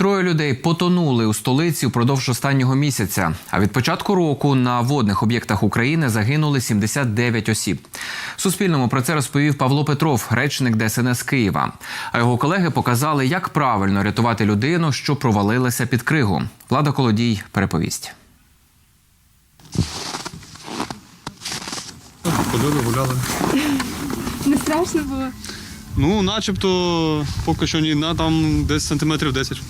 Троє людей потонули у столиці впродовж останнього місяця. А від початку року на водних об'єктах України загинули 79 осіб. Суспільному про це розповів Павло Петров, речник ДСНС Києва. А його колеги показали, як правильно рятувати людину, що провалилася під кригу. Влада Колодій переповість. Ходили, гуляли. Не страшно було. Ну, начебто, поки що ні, на там десь сантиметрів 10.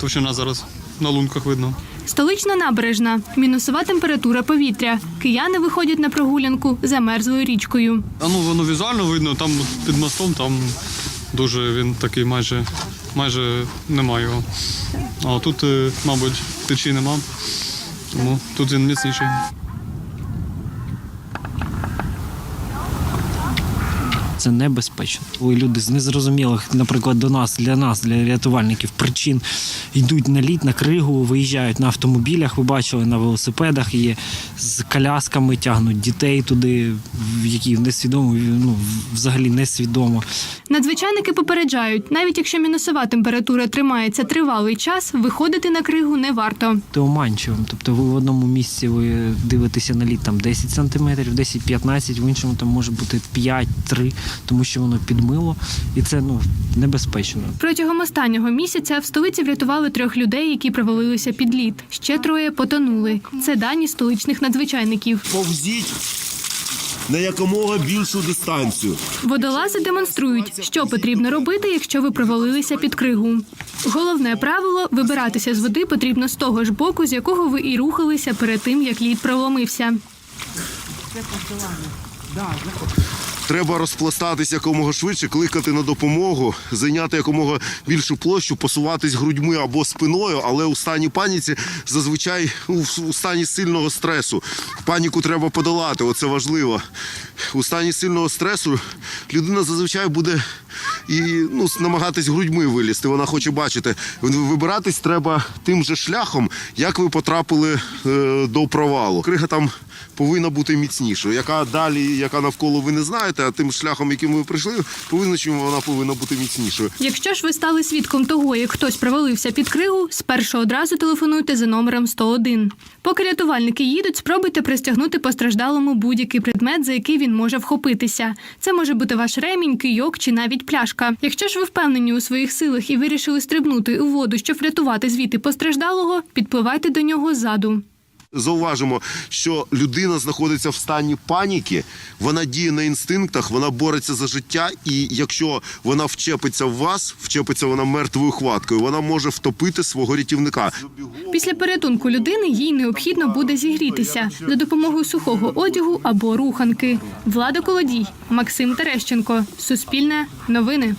Товщина зараз на лунках видно. Столична набережна, мінусова температура повітря. Кияни виходять на прогулянку замерзлою річкою. А ну воно візуально видно, там під мостом там дуже він такий майже, майже немає його. А тут, е, мабуть, течії нема. Тому тут він міцніший. Це небезпечно. Коли люди з незрозумілих, наприклад, до нас, для нас, для рятувальників, причин йдуть на лід, на кригу, виїжджають на автомобілях. Ви бачили на велосипедах, є з колясками, тягнуть дітей туди, які несвідомо, ну взагалі несвідомо. Надзвичайники попереджають, навіть якщо мінусова температура тримається тривалий час, виходити на кригу не варто. Це оманчивим. Тобто ви в одному місці ви дивитеся на лід там 10 сантиметрів, 10-15, в іншому там може бути 5-3, тому що воно підмило, і це ну небезпечно. Протягом останнього місяця в столиці врятували трьох людей, які провалилися під лід. Ще троє потонули. Це дані столичних надзвичайників. повзіть на якомога більшу дистанцію. Водолази демонструють, що потрібно робити, якщо ви провалилися під кригу. Головне правило вибиратися з води потрібно з того ж боку, з якого ви і рухалися перед тим, як лід проломився. Треба розпластатись якомога швидше, кликати на допомогу, зайняти якомога більшу площу, посуватись грудьми або спиною, але у стані паніці зазвичай у стані сильного стресу. Паніку треба подолати, оце важливо. У стані сильного стресу людина зазвичай буде і ну, намагатись грудьми вилізти. Вона хоче бачити. Вибиратись треба тим же шляхом, як ви потрапили е, до провалу. Крига там повинна бути міцнішою. Яка далі, яка навколо ви не знаєте, а тим шляхом, яким ви прийшли, по визначенню вона повинна бути міцнішою. Якщо ж ви стали свідком того, як хтось провалився під кригу, спершу одразу телефонуйте за номером 101. Поки рятувальники їдуть, спробуйте пристягнути постраждалому будь-який предмет, за який він може вхопитися. Це може бути ваш ремінь, кийок чи навіть пляшка. Якщо ж ви впевнені у своїх силах і вирішили стрибнути у воду, щоб врятувати звідти постраждалого, підпливайте до нього ззаду. Зауважимо, що людина знаходиться в стані паніки, вона діє на інстинктах, вона бореться за життя, і якщо вона вчепиться в вас, вчепиться вона мертвою хваткою, вона може втопити свого рятівника. Після порятунку людини їй необхідно буде зігрітися за допомогою сухого одягу або руханки. Влада Колодій, Максим Терещенко, Суспільне, Новини.